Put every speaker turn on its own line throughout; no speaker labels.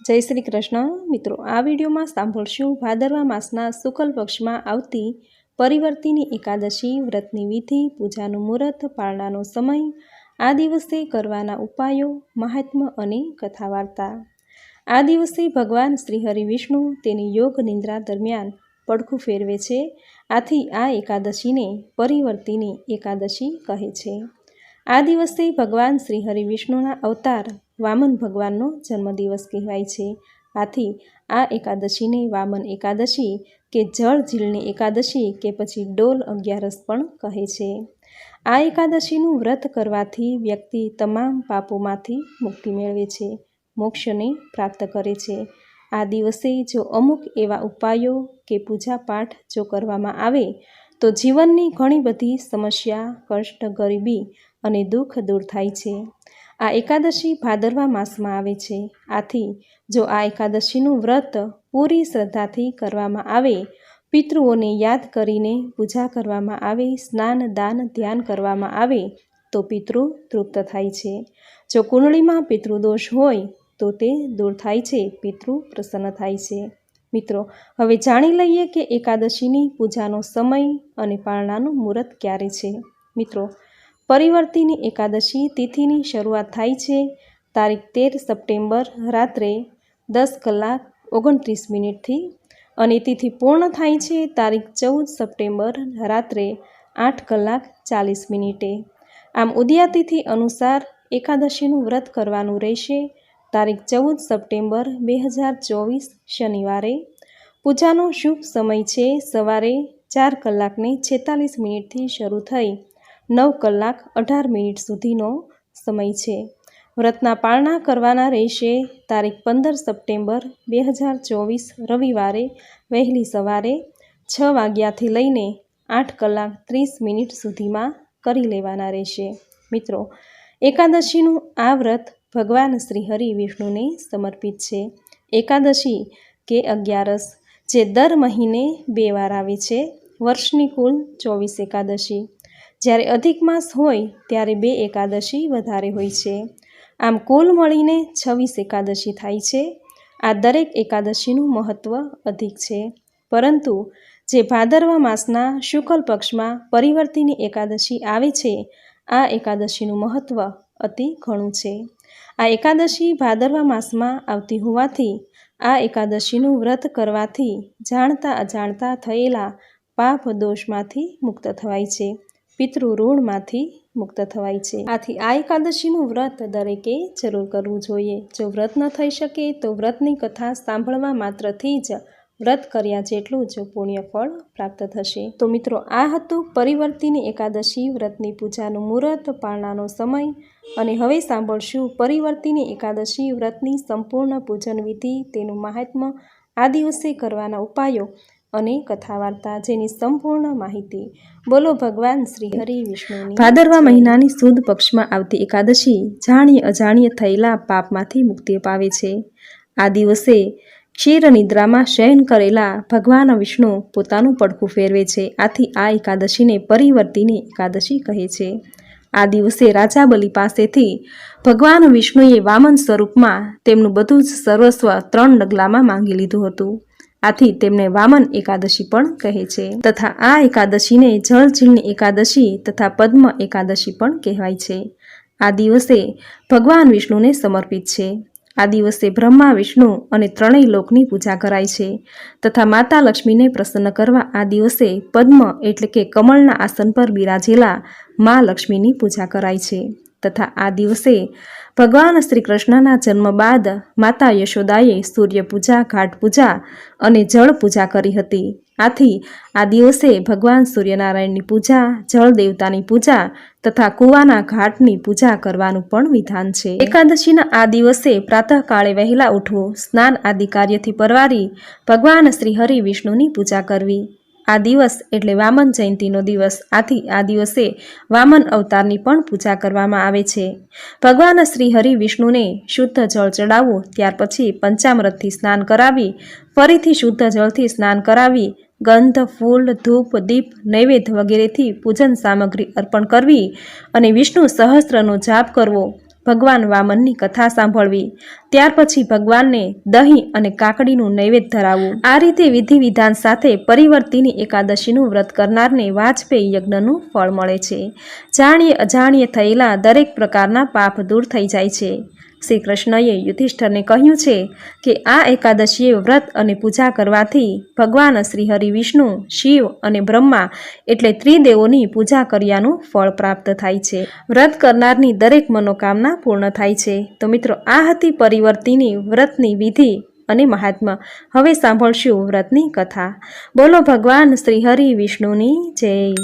જય શ્રી કૃષ્ણ. મિત્રો, આ વિડીયોમાં સાંભળશું ભાદરવા માસના શુકલ પક્ષમાં આવતી પરિવર્તિની એકાદશી, વ્રતની વિધિ, પૂજાનું મુહૂર્ત પાળનાનો સમય, આ દિવસે કરવાના ઉપાયો, મહાત્મ્ય અને કથા વાર્તા આ દિવસે ભગવાન શ્રી હરિ વિષ્ણુ તેની યોગ નિંદ્રા દરમિયાન પડખું ફેરવે છે. આથી આ એકાદશીને પરિવર્તિની એકાદશી કહે છે. આ દિવસે ભગવાન શ્રી હરિ વિષ્ણુના અવતાર વામન ભગવાનનો જન્મદિવસ કહેવાય છે. આથી આ એકાદશીને વામન એકાદશી કે જળ ઝીલની એકાદશી કે પછી ડોલ અગિયારસ પણ કહે છે. આ એકાદશીનું વ્રત કરવાથી વ્યક્તિ તમામ પાપોમાંથી મુક્તિ મેળવે છે, મોક્ષને પ્રાપ્ત કરે છે. આ દિવસે જો અમુક એવા ઉપાયો કે પૂજા પાઠ જો કરવામાં આવે, તો જીવનની ઘણી બધી સમસ્યા, કષ્ટ, ગરીબી અને દુઃખ દૂર થાય છે. આ એકાદશી ભાદરવા માસમાં આવે છે. આથી, જો આ એકાદશીનું વ્રત પૂરી શ્રદ્ધાથી કરવામાં આવે, પિતૃઓને યાદ કરીને પૂજા કરવામાં આવે, સ્નાન, દાન, ધ્યાન કરવામાં આવે, તો પિતૃ તૃપ્ત થાય છે. જો કુંડળીમાં પિતૃદોષ હોય, તો તે દૂર થાય છે, પિતૃ પ્રસન્ન થાય છે. મિત્રો, હવે જાણી લઈએ કે એકાદશીની પૂજાનો સમય અને પાળનાનું મુહૂર્ત ક્યારે છે. મિત્રો પરિવર્તિની એકાદશી તિથિની શરૂઆત થાય છે. તારીખ તેર સપ્ટેમ્બર રાત્રે દસ કલાક ઓગણત્રીસ મિનિટથી અને તિથિ પૂર્ણ થાય છે તારીખ ચૌદ સપ્ટેમ્બર રાત્રે આઠ કલાક ચાલીસ મિનિટે. આમ ઉદયાતિથિ અનુસાર એકાદશીનું વ્રત કરવાનું રહેશે. તારીખ ચૌદ સપ્ટેમ્બર બે હજાર ચોવીસ શનિવારે. પૂજાનો શુભ સમય છે. સવારે ચાર કલાકને છેતાલીસ મિનિટથી શરૂ થઈ નવ કલાક અઢાર મિનિટ સુધીનો સમય છે. વ્રતના પાળના કરવાના રહેશે તારીખ પંદર સપ્ટેમ્બર બે હજાર ચોવીસ રવિવારે વહેલી સવારે છ વાગ્યાથી લઈને આઠ કલાક ત્રીસ મિનિટ સુધીમાં કરી લેવાના રહેશે. મિત્રો, એકાદશીનું આ વ્રત ભગવાન શ્રી હરિ વિષ્ણુને સમર્પિત છે. એકાદશી કે અગિયારસ, જે દર મહિને બે વાર આવે છે, વર્ષની કુલ ચોવીસ એકાદશી. જ્યારે અધિક માસ હોય ત્યારે બે એકાદશી વધારે હોય છે. આમ કુલ મળીને છવ્વીસ એકાદશી થાય છે. આ દરેક એકાદશીનું મહત્ત્વ અધિક છે. પરંતુ જે ભાદરવા માસના શુક્લ પક્ષમાં પરિવર્તિની એકાદશી આવે છે, આ એકાદશીનું મહત્ત્વ અતિ ઘણું છે. આ એકાદશી ભાદરવા માસમાં આવતી હોવાથી, આ એકાદશીનું વ્રત કરવાથી જાણતા અજાણતા થયેલા પાપ દોષમાંથી મુક્ત થવાય છે. પિતૃ ઋણમાંથી મુક્ત થવાય છે. આથી આ એકાદશીનું વ્રત દરેકે જરૂર કરવું જોઈએ. જો વ્રત ન થઈ શકે, તો વ્રતની કથા સાંભળવા માત્રથી જ વ્રત કર્યા જેટલું જ પુણ્ય ફળ પ્રાપ્ત થશે. તો મિત્રો, આ હતું પરિવર્તિની એકાદશી, વ્રતની પૂજાનું મુહૂર્ત પાળનાનો સમય અને હવે સાંભળશું પરિવર્તિની એકાદશી, વ્રતની સંપૂર્ણ પૂજન વિધિ તેનું મહાત્મ્ય આ દિવસે કરવાના ઉપાયો અને કથા વાર્તા જેની સંપૂર્ણ માહિતી બોલો ભગવાન શ્રી હરિ વિષ્ણુ ભાદરવા મહિનાની સુદ પક્ષમાં આવતી એકાદશી જાણીએ અજાણીએ થયેલા પાપમાંથી મુક્તિ અપાવે છે. આ દિવસે ક્ષીર નિદ્રામાં શયન કરેલા ભગવાન વિષ્ણુ પોતાનું પડખું ફેરવે છે. આથી આ એકાદશીને પરિવર્તીને એકાદશી કહે છે. આ દિવસે રાજા બલિ પાસેથી ભગવાન વિષ્ણુએ વામન સ્વરૂપમાં તેમનું બધું જ સર્વસ્વ ત્રણ ડગલામાં માંગી લીધું હતું. આથી તેમને વામન એકાદશી પણ કહે છે. તથા આ એકાદશીને જળઝીલની એકાદશી તથા પદ્મ એકાદશી પણ કહેવાય છે. આ દિવસે ભગવાન વિષ્ણુને સમર્પિત છે. આ દિવસે બ્રહ્મા, વિષ્ણુ અને ત્રણેય લોકની પૂજા કરાય છે. તથા માતા લક્ષ્મીને પ્રસન્ન કરવા આ દિવસે પદ્મ એટલે કે કમળના આસન પર બિરાજેલા મા લક્ષ્મીની પૂજા કરાય છે. તથા આ દિવસે ભગવાન શ્રી કૃષ્ણના જન્મ બાદ માતા યશોદાએ સૂર્યપૂજા ઘાટ પૂજા અને જળ પૂજા કરી હતી. આથી આ દિવસે ભગવાન સૂર્યનારાયણની પૂજા, જળ દેવતાની પૂજા તથા કુવાના ઘાટની પૂજા કરવાનું પણ વિધાન છે. એકાદશીના આ દિવસે પ્રાતઃકાળે વહેલા ઉઠવું, સ્નાન આદિ કાર્યથી પરવારી ભગવાન શ્રી હરિ વિષ્ણુની પૂજા કરવી. આ દિવસ એટલે વામન જયંતિનો દિવસ. આથી આ દિવસે વામન અવતારની પણ પૂજા કરવામાં આવે છે. ભગવાન શ્રી હરિ વિષ્ણુને શુદ્ધ જળ ચડાવવું ત્યાર પછી પંચામૃતથી સ્નાન કરાવી, ફરીથી શુદ્ધ જળથી સ્નાન કરાવી, ગંધ, ફૂલ, ધૂપ, દીપ, નૈવેદ્ય વગેરેથી પૂજન સામગ્રી અર્પણ કરવી અને વિષ્ણુ સહસ્ત્રનો જાપ કરવો. ભગવાન વામનની કથા સાંભળવી. ત્યાર પછી ભગવાનને દહીં અને કાકડીનું નૈવેદ્ય ધરાવવું. આ રીતે વિધિ વિધાન સાથે પરિવર્તિની એકાદશીનું વ્રત કરનારને વાજપેયી યજ્ઞનું ફળ મળે છે. જાણીએ અજાણીએ થયેલા દરેક પ્રકારના પાપ દૂર થઈ જાય છે. શ્રી કૃષ્ણએ યુધિષ્ઠરને કહ્યું છે કે આ એકાદશીએ વ્રત અને પૂજા કરવાથી ભગવાન શ્રી હરિ વિષ્ણુ, શિવ અને બ્રહ્મા એટલે ત્રિદેવોની પૂજા કર્યાનું ફળ પ્રાપ્ત થાય છે. વ્રત કરનારની દરેક મનોકામના પૂર્ણ થાય છે. તો મિત્રો, આ હતી પરિવર્તિની વ્રતની વિધિ. અને મહાત્મા. હવે સાંભળશું વ્રતની કથા. બોલો ભગવાન શ્રી હરિ વિષ્ણુની જય.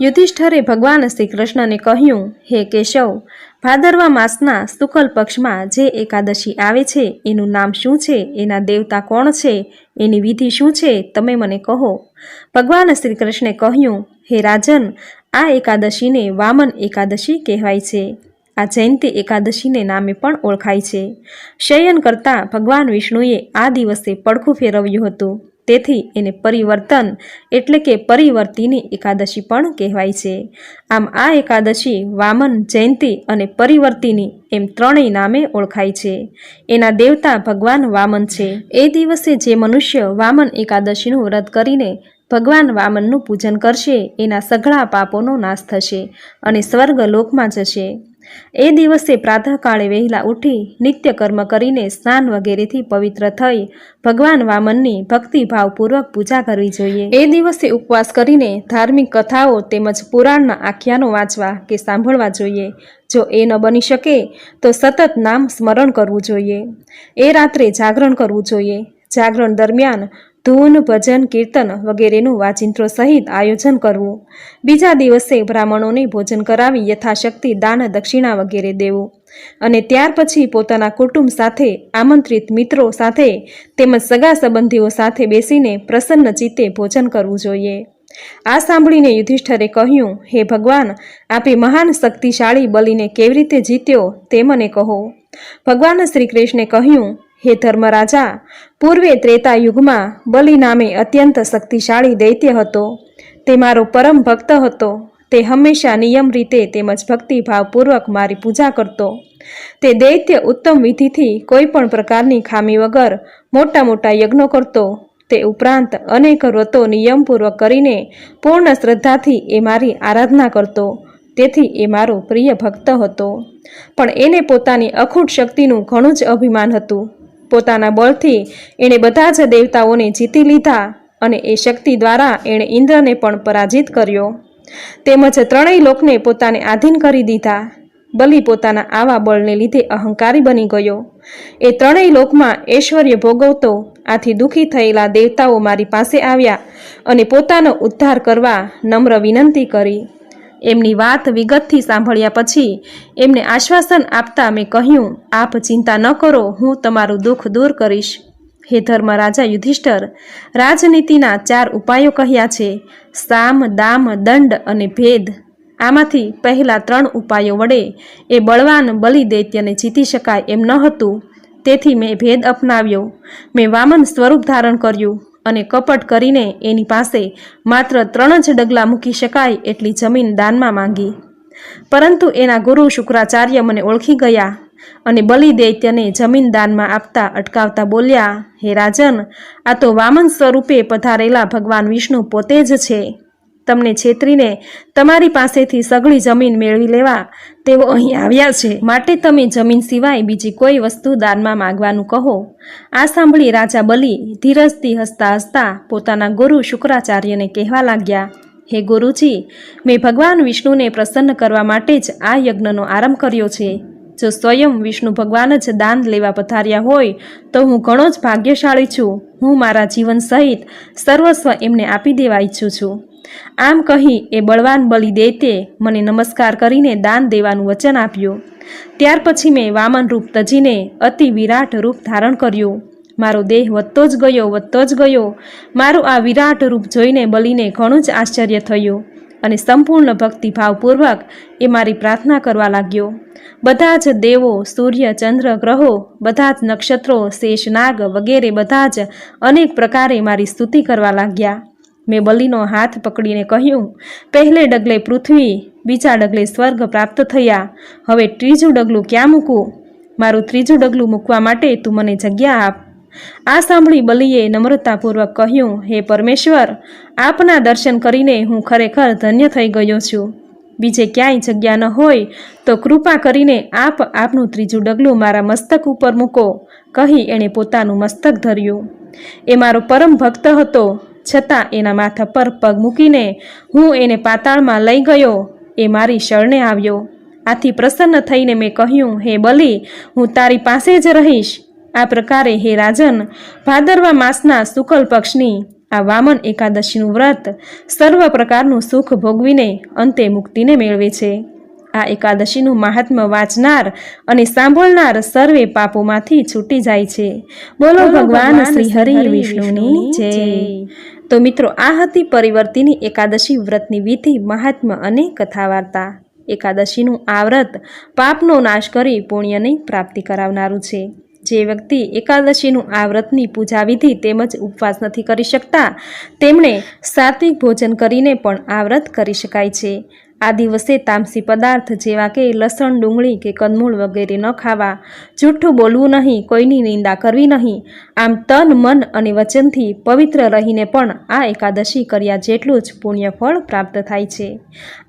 યુધિષ્ઠરે ભગવાન શ્રી કૃષ્ણને કહ્યું, હે કેશવ, ભાદરવા માસના શુકલ પક્ષમાં જે એકાદશી આવે છે, એનું નામ શું છે, એના દેવતા કોણ છે, એની વિધિ શું છે, તમે મને કહો. ભગવાન શ્રી કૃષ્ણે કહ્યું, હે રાજન, આ એકાદશીને વામન એકાદશી કહેવાય છે. આ જયંતિ એકાદશીને નામે પણ ઓળખાય છે. શયન કરતાં ભગવાન વિષ્ણુએ આ દિવસે પડખું ફેરવ્યું હતું. તેથી એને પરિવર્તન એટલે કે પરિવર્તિની એકાદશી પણ કહેવાય છે. આમ આ એકાદશી વામન, જયંતિ અને પરિવર્તિની એમ ત્રણેય નામે ઓળખાય છે. એના દેવતા ભગવાન વામન છે. એ દિવસે જે મનુષ્ય વામન એકાદશીનું વ્રત કરીને ભગવાન વામનનું પૂજન કરશે, એના સઘળા પાપોનો નાશ થશે અને સ્વર્ગ લોકમાં જશે. એ દિવસે પ્રાતઃકાળે વહેલા ઉઠી નિત્યકર્મ કરીને સ્નાન વગેરેથી પવિત્ર થઈ ભગવાન વામનની ભક્તિભાવપૂર્વક પૂજા કરવી જોઈએ. એ દિવસે ઉપવાસ કરીને ધાર્મિક કથાઓ તેમજ પુરાણના આખ્યાનો વાંચવા કે સાંભળવા જોઈએ. જો એ ન બની શકે, તો સતત નામ સ્મરણ કરવું જોઈએ. એ રાત્રે જાગરણ કરવું જોઈએ. જાગરણ દરમિયાન ધૂન, ભજન, કીર્તન વગેરેનું વાચિંત્રો સહિત આયોજન કરવું. બીજા દિવસે બ્રાહ્મણોને ભોજન કરાવી યથાશક્તિ દાન, દક્ષિણા વગેરે દેવું. અને ત્યાર પછી પોતાના કુટુંબ સાથે, આમંત્રિત મિત્રો સાથે, તેમજ સગા સંબંધીઓ સાથે બેસીને પ્રસન્ન ચિત્તે ભોજન કરવું જોઈએ. આ સાંભળીને યુધિષ્ઠરે કહ્યું, હે ભગવાન, આપે મહાન શક્તિશાળી બલીને કેવી રીતે જીત્યો તે મને કહો. ભગવાન શ્રી કૃષ્ણે કહ્યું હે ધર્મરાજા, પૂર્વે ત્રેતા યુગમાં બલિ નામે અત્યંત શક્તિશાળી દૈત્ય હતો. તે મારો પરમ ભક્ત હતો. તે હંમેશા નિયમ રીતે તેમજ ભક્તિભાવપૂર્વક મારી પૂજા કરતો. તે દૈત્ય ઉત્તમ વિધિથી કોઈ પણ પ્રકારની ખામી વગર મોટા મોટા યજ્ઞો કરતો. તે ઉપરાંત અનેક વ્રતો નિયમપૂર્વક કરીને પૂર્ણ શ્રદ્ધાથી એ મારી આરાધના કરતો. તેથી એ મારો પ્રિય ભક્ત હતો. પણ એને પોતાની અખૂટ શક્તિનું ઘણું જ અભિમાન હતું. પોતાના બળથી એણે બધા જ દેવતાઓને જીતી લીધા અને એ શક્તિ દ્વારા એણે ઇન્દ્રને પણ પરાજિત કર્યો. તેમજ ત્રણેય લોકને પોતાને આધીન કરી દીધા. બલિ પોતાના આવા બળને લીધે અહંકારી બની ગયો. એ ત્રણેય લોકમાં ઐશ્વર્ય ભોગવતો, આથી દુઃખી થયેલા દેવતાઓ મારી પાસે આવ્યા અને પોતાનો ઉદ્ધાર કરવા નમ્ર વિનંતી કરી. એમની વાત વિગતથી સાંભળ્યા પછી એમને આશ્વાસન આપતા મેં કહ્યું, આપ ચિંતા ન કરો, હું તમારું દુઃખ દૂર કરીશ. હે ધર્મરાજા યુધિષ્ઠર, રાજનીતિના ચાર ઉપાયો કહ્યા છે. સામ, દામ, દંડ અને ભેદ. આમાંથી પહેલા ત્રણ ઉપાયો વડે, એ બળવાન બલિ દૈત્યને જીતી શકાય એમ ન હતું. તેથી મેં ભેદ અપનાવ્યો. મેં વામન સ્વરૂપ ધારણ કર્યું. અને કપટ કરીને એની પાસે માત્ર ત્રણ જ ડગલા મૂકી શકાય એટલી જમીન દાનમાં માંગી. પરંતુ એના ગુરુ શુક્રાચાર્ય મને ઓળખી ગયા અને બલિ દૈત્યને જમીન દાનમાં આપતા અટકાવતા બોલ્યા, હે રાજન, આ તો વામન સ્વરૂપે પધારેલા ભગવાન વિષ્ણુ પોતે જ છે. તમને છેતરીને તમારી પાસેથી સઘળી જમીન મેળવી લેવા તેઓ અહીં આવ્યા છે. માટે તમે જમીન સિવાય બીજી કોઈ વસ્તુ દાનમાં માગવાનું કહો. આ સાંભળી રાજા બલિ ધીરજથી હસતા હસતા પોતાના ગુરુ શુક્રાચાર્યને કહેવા લાગ્યા, હે ગુરુજી, મેં ભગવાન વિષ્ણુને પ્રસન્ન કરવા માટે જ આ યજ્ઞનો આરંભ કર્યો છે. જો સ્વયં વિષ્ણુ ભગવાન જ દાન લેવા પધાર્યા હોય, તો હું ઘણો જ ભાગ્યશાળી છું. હું મારા જીવન સહિત સર્વસ્વ એમને આપી દેવા ઈચ્છું છું. આમ કહી એ બળવાન બલિ દેતે મને નમસ્કાર કરીને દાન દેવાનું વચન આપ્યું. ત્યાર પછી મેં વામન રૂપ તજીને અતિ વિરાટ રૂપ ધારણ કર્યું. મારો દેહ વધતો જ ગયો, વધતો જ ગયો. મારું આ વિરાટ રૂપ જોઈને બલિને ઘણું જ આશ્ચર્ય થયું અને સંપૂર્ણ ભક્તિભાવપૂર્વક એ મારી પ્રાર્થના કરવા લાગ્યો. બધા જ દેવો, સૂર્ય, ચંદ્ર, ગ્રહો, બધા જ નક્ષત્રો, શેષનાગ વગેરે બધા જ અનેક પ્રકારે મારી સ્તુતિ કરવા લાગ્યા. મેં બલીનો હાથ પકડીને કહ્યું, પહેલે ડગલે પૃથ્વી, બીજા ડગલે સ્વર્ગ પ્રાપ્ત થયા. હવે ત્રીજું ડગલું ક્યાં મૂકું મારું ત્રીજું ડગલું મૂકવા માટે તું મને જગ્યા આપ. આ સાંભળી બલીએ નમ્રતાપૂર્વક કહ્યું, હે પરમેશ્વર, આપના દર્શન કરીને હું ખરેખર ધન્ય થઈ ગયો છું. બીજે ક્યાંય જગ્યા ન હોય, તો કૃપા કરીને આપ આપનું ત્રીજું ડગલું મારા મસ્તક ઉપર મૂકો, કહી એણે પોતાનું મસ્તક ધર્યું. એ મારો પરમ ભક્ત હતો. છતાં એના માથા પર પગ મૂકીને હું એને પાતાળમાં લઈ ગયો. એ મારી શરણે આવ્યો. આથી પ્રસન્ન થઈને મેં કહ્યું હે બલી હું તારી પાસે જ રહીશ. આ પ્રકારે હે રાજન ભાદરવા માસના શુકલ પક્ષની આ વામન એકાદશીનું વ્રત સર્વ પ્રકારનું સુખ ભોગવીને અંતે મુક્તિને મેળવે છે. આ એકાદશીનું મહાત્મ્ય વાંચનાર અને સાંભળનાર સર્વે પાપોમાંથી છૂટી જાય છે. બોલો ભગવાન શ્રી હરિ વિષ્ણુની જય. તો મિત્રો, આ હતી પરિવર્તિની એકાદશી વ્રતની વિધિ મહાત્મ્ય અને કથા વાર્તા એકાદશીનું આ વ્રત પાપનો નાશ કરી પુણ્યની પ્રાપ્તિ કરાવનારું છે. જે વ્યક્તિ એકાદશીનું આ વ્રતની પૂજા વિધિ તેમજ ઉપવાસ નથી કરી શકતા, તેમણે સાત્વિક ભોજન કરીને પણ આ વ્રત કરી શકાય છે. આ દિવસે તામસી પદાર્થ જેવા કે લસણ, ડુંગળી કે કંદમૂળ વગેરે ન ખાવા. જૂઠું બોલવું નહીં, કોઈની નિંદા કરવી નહીં. આમ તન, મન અને વચનથી પવિત્ર રહીને પણ આ એકાદશી કર્યા જેટલું જ પુણ્યફળ પ્રાપ્ત થાય છે.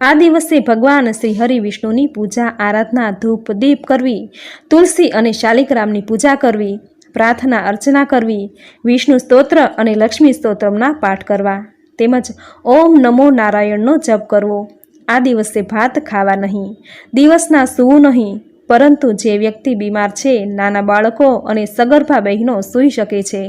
આ દિવસે ભગવાન શ્રી હરિ વિષ્ણુની પૂજા, આરાધના, ધૂપ, દીપ કરવી, તુલસી અને શાલિગ્રામની પૂજા કરવી, પ્રાર્થના અર્ચના કરવી, વિષ્ણુ સ્તોત્ર અને લક્ષ્મી સ્તોત્રમના પાઠ કરવા. તેમજ ઓમ નમો નારાયણનો જપ કરવો. આ દિવસે ભાત ખાવા નહીં. દિવસના સૂવું નહીં, પરંતુ જે વ્યક્તિ બીમાર છે, નાના બાળકો અને સગર્ભા બહેનો સૂઈ શકે છે.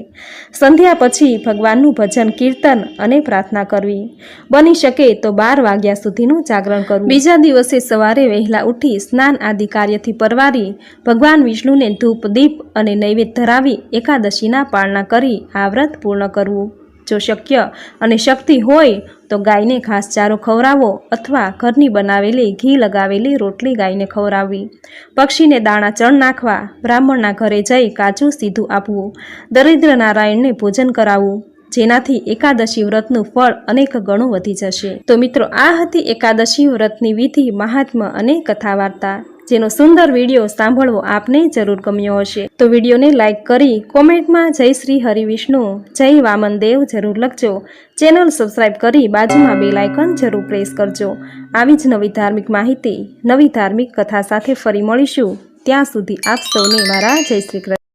સંધ્યા પછી ભગવાનનું ભજન, કીર્તન અને પ્રાર્થના કરવી. બની શકે તો બાર વાગ્યા સુધીનું જાગરણ કરવું. બીજા દિવસે સવારે વહેલા ઉઠી સ્નાન આદિ કાર્યથી પરવારી ભગવાન વિષ્ણુને ધૂપ, દીપ અને નૈવેદ્ય ધરાવી એકાદશીના પાળના કરી આ વ્રત પૂર્ણ કરવું. જો શક્ય અને શક્તિ હોય તો ગાયને ઘાસ ચારો ખવડાવવો અથવા ઘરની બનાવેલી ઘી લગાવેલી રોટલી ગાયને ખવડાવવી. પક્ષીને દાણા ચણ નાખવા, બ્રાહ્મણના ઘરે જઈ કાચું સીધું આપવું, દરિદ્ર નારાયણને ભોજન કરાવવું, જેનાથી એકાદશી વ્રતનું ફળ અનેક ગણું વધી જશે. તો મિત્રો, આ હતી એકાદશી વ્રતની વિધિ મહાત્મા અને કથા વાર્તા જેનો સુંદર વીડિયો સાંભળવો આપને જરૂર ગમ્યો હશે. તો વિડીયોને લાઇક કરી કોમેન્ટમાં જય શ્રી હરિવિષ્ણુ જય વામન દેવ જરૂર લખજો. ચેનલ સબસ્ક્રાઇબ કરી બાજુમાં બે લાયકન જરૂર પ્રેસ કરજો. આવી જ નવી ધાર્મિક માહિતી, નવી ધાર્મિક કથા સાથે ફરી મળીશું. ત્યાં સુધી આપ સૌને મારા જય શ્રી કૃષ્ણ.